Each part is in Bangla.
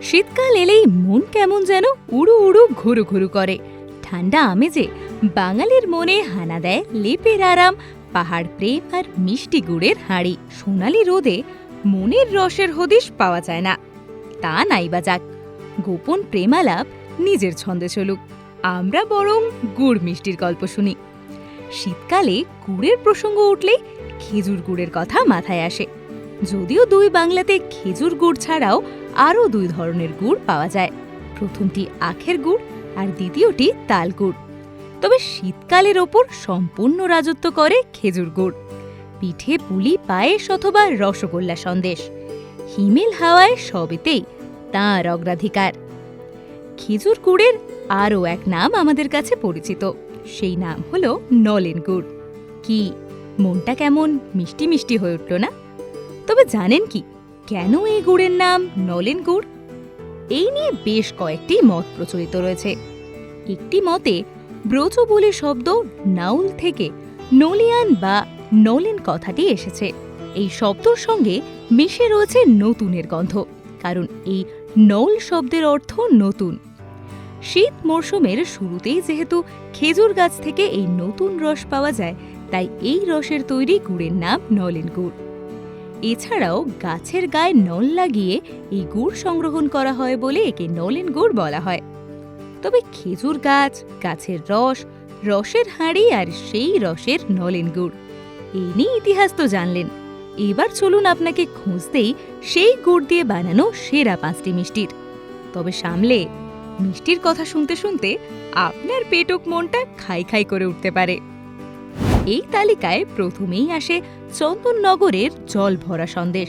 শীতকাল এলেই মন কেমন যেন উড়ু উড়ু ঘুরু ঘুরু করে। ঠান্ডা আমেজে বাঙালির মনে হানা দেয় লেপের আরাম, পাহাড় প্রেম আর মিষ্টি গুড়ের হাঁড়ি। সোনালি রোদে মনের রসের হদিশ পাওয়া যায় না। তা নাইবা যাক, গোপন প্রেমালাপ নিজের ছন্দে চলুক। আমরা বরং গুড় মিষ্টির গল্প শুনি। শীতকালে গুড়ের প্রসঙ্গ উঠলেই খেজুর গুড়ের কথা মাথায় আসে। যদিও দুই বাংলাতে খেজুর গুড় ছাড়াও আরও দুই ধরনের গুড় পাওয়া যায়। প্রথমটি আখের গুড় আর দ্বিতীয়টি তাল গুড়। তবে শীতকালের ওপর সম্পূর্ণ রাজত্ব করে খেজুর গুড়। পিঠে পুলি, পায়েস অথবা রসগোল্লা সন্দেশ। হিমেল হাওয়ায় সবেতেই তাঁর অগ্রাধিকার। খেজুর গুড়ের আরও এক নাম আমাদের কাছে পরিচিত। সেই নাম হলো নলেন গুড়। কি, মনটা কেমন মিষ্টি মিষ্টি হয়ে উঠল না? তবে জানেন কি কেন এই গুড়ের নাম? নলেন গুড়? এই নিয়ে বেশ কয়েকটি মত প্রচলিত রয়েছে। একটি মতে, ব্রজ বলে শব্দ নাউল থেকে নলিয়ান বা নলেন কথাটি এসেছে। এই শব্দর সঙ্গে মিশে রয়েছে নতুনের গন্ধ, কারণ এই নল শব্দের অর্থ নতুন। শীত মরশুমের শুরুতেই যেহেতু খেজুর গাছ থেকে এই নতুন রস পাওয়া যায়, তাই এই রসের তৈরি গুড়ের নাম নলেন গুড়। এছাড়াও গাছের গায়ে নল লাগিয়ে এই গুড় সংগ্রহণ করা হয় বলে একে নলেন গুড় বলা হয়। তবে খেজুর গাছ, গাছের রস, রসের হাঁড়ি আর সেই রসের নলেন গুড়। এই নিয়ে ইতিহাস তো জানলেন। এবার চলুন আপনাকে খুঁজতেই সেই গুড় দিয়ে বানানো সেরা পাঁচটি মিষ্টির। তবে সামলে, মিষ্টির কথা শুনতে শুনতে আপনার পেটক মনটা খাই খাই করে উঠতে পারে। এই তালিকায় প্রথমেই আসে চন্দননগরের জল ভরা সন্দেশ।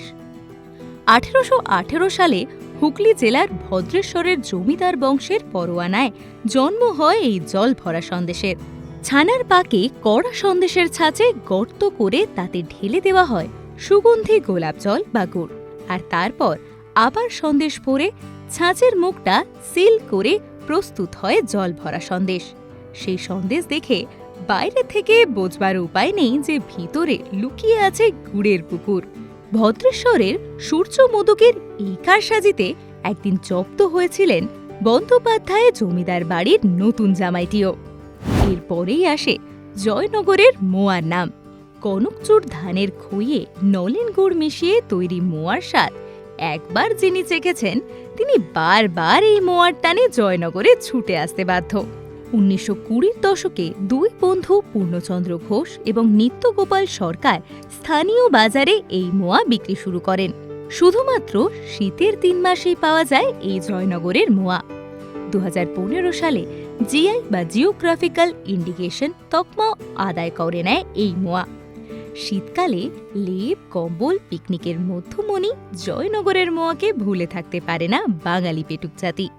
আঠেরোশো আঠেরো সালে হুগলি জেলার ভদ্রেশ্বরের জমিদার বংশের পরোয়ানায় জন্ম হয় এই জল ভরা সন্দেশের। ছানার পাকে কড়া সন্দেশের ছাঁচে গর্ত করে তাতে ঢেলে দেওয়া হয় সুগন্ধি গোলাপ জল বা গুড়। আর তারপর আবার সন্দেশ ভরে ছাঁচের মুখটা সিল করে প্রস্তুত হয় জল ভরা সন্দেশ। সেই সন্দেশ দেখে বাইরে থেকে বোঝবার উপায় নেই যে ভিতরে লুকিয়ে আছে গুড়ের পুকুর। ভদ্রেশ্বরের সূর্য মোদকের এই কারসাজিতে একদিন জব্দ হয়েছিলেন বন্দ্যোপাধ্যায় জমিদার বাড়ির নতুন জামাইটিও। এরপরেই আসে জয়নগরের মোয়ার নাম। কনকচুর ধানের খইয়ে নলেন গুড় মিশিয়ে তৈরি মোয়ার স্বাদ একবার যিনি চেখেছেন, তিনি বারবার এই মোয়ার টানে জয়নগরে ছুটে আসতে বাধ্য। উনিশশো কুড়ির দশকে দুই বন্ধু পূর্ণচন্দ্র ঘোষ এবং নিত্যগোপাল সরকার স্থানীয় বাজারে এই মোয়া বিক্রি শুরু করেন। শুধুমাত্র শীতের তিন মাসেই পাওয়া যায় এই জয়নগরের মোয়া। দু হাজার পনেরো সালে জিআই বা জিওগ্রাফিক্যাল ইন্ডিকেশন তকমা আদায় করে নেয় এই মোয়া। শীতকালে লেপ, কম্বল, পিকনিকের মধ্যমণি জয়নগরের মোয়াকে ভুলে থাকতে পারে না বাঙালি পেটুক জাতি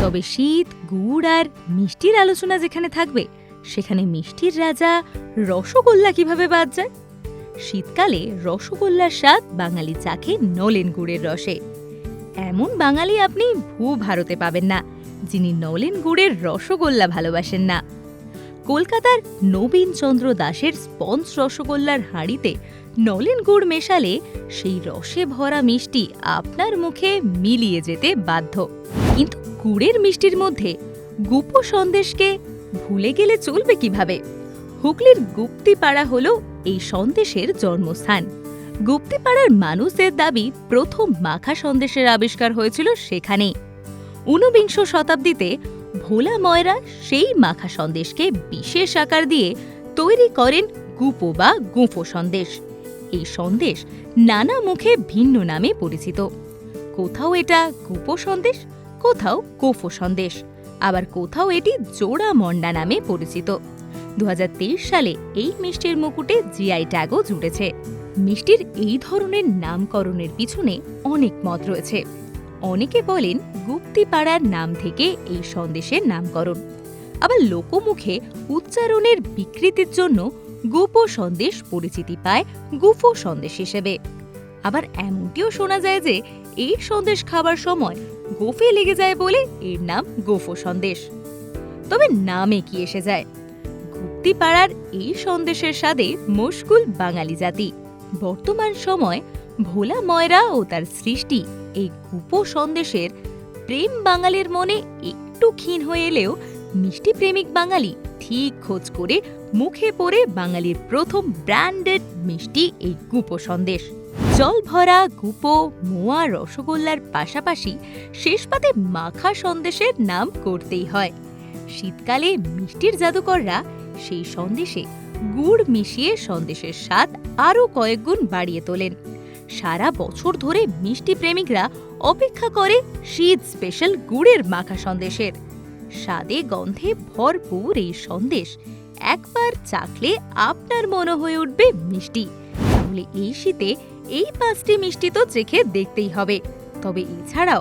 তবে শীত, গুড় আর মিষ্টির আলোচনা যেখানে থাকবে, সেখানে মিষ্টির রাজা রসগোল্লা কীভাবে বাদ যায়? শীতকালে রসগোল্লার স্বাদ বাঙালি চাখে নলেন গুড়ের রসে। এমন বাঙালি আপনি ভূ ভারতে পাবেন না, যিনি নলেন গুড়ের রসগোল্লা ভালোবাসেন না। কলকাতার নবীন চন্দ্র দাসের স্পঞ্জ রসগোল্লার হাঁড়িতে নলেন গুড় মেশালে সেই রসে ভরা মিষ্টি আপনার মুখে মিলিয়ে যেতে বাধ্য। গুড়ের মিষ্টির মধ্যে গুপ সন্দেশকে ভুলে গেলে চলবে কীভাবে? হুগলির গুপ্তিপাড়া হল এই সন্দেশের জন্মস্থান। গুপ্তিপাড়ার মানুষদের দাবি প্রথম মাখা সন্দেশের আবিষ্কার হয়েছিল সেখানেই ঊনবিংশ শতাব্দীতে ভোলা ময়রা সেই মাখা সন্দেশকে বিশেষ আকার দিয়ে তৈরি করেন গুপো বা গুঁফো সন্দেশ। এই সন্দেশ নানা মুখে ভিন্ন নামে পরিচিত। কোথাও এটা গুপো সন্দেশ কোথাও কোফো সন্দেশ, আবার কোথাও এটি জোড়া মন্ডা নামে পরিচিত। দু সালে এই মিষ্টির মুকুটে জিআই ট্যাগও জুড়েছে। মিষ্টির এই ধরনের নামকরণের পিছনে অনেক মত রয়েছে। অনেকে বলেন গুপ্তিপাড়ার নাম থেকে এই সন্দেশের নামকরণ। আবার লোকমুখে উচ্চারণের বিকৃতির জন্য গুপো সন্দেশ পরিচিতি পায় গুফো সন্দেশ হিসেবে। আবার এমনটিও শোনা যায় যে এই সন্দেশ খাবার সময় গোফে লেগে যায় বলে এর নাম গোফো সন্দেশ। তবে নামে কি এসে যায়? গুপ্তিপাড়ার এই সন্দেশের স্বাদে মুশকুল বাঙালি জাতি। বর্তমান সময় ভোলা ময়রা ও তার সৃষ্টি এই গুপো সন্দেশের প্রেম বাঙালির মনে একটু ক্ষীণ হয়ে এলেও মিষ্টি প্রেমিক বাঙালি ঠিক খোঁজ করে মুখে পড়ে বাঙালির প্রথম ব্র্যান্ডেড মিষ্টি এই গুপো সন্দেশ। জল ভরা গুপো, মোয়া, রসগোল্লার পাশাপাশি শেষ পাতে মাখা সন্দেশের নাম করতেই হয়। শীতকালে মিষ্টির জাদুকররা সেই সন্দেশে গুড় মিশিয়ে সন্দেশের স্বাদ আরও কয়েক গুণ বাড়িয়ে তোলেন। সারা বছর ধরে মিষ্টি প্রেমিকরা অপেক্ষা করে শীত স্পেশাল গুড়ের মাখা সন্দেশের। স্বাদে গন্ধে ভরপুর এই সন্দেশ একবার চাখলে আপনার মনে হয়ে উঠবে মিষ্টি। তাহলে এই শীতে এই পাঁচটি মিষ্টি তো চেখে দেখতেই হবে। তবে এছাড়াও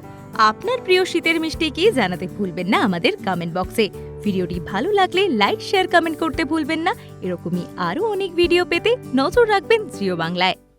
আপনার প্রিয় শীতের মিষ্টি কি জানাতে ভুলবেন না আমাদের কমেন্ট বক্সে ভিডিওটি ভালো লাগলে লাইক শেয়ার কমেন্ট করতে ভুলবেন না। এরকমই আরও অনেক ভিডিও পেতে নজর রাখবেন জিও বাংলায়।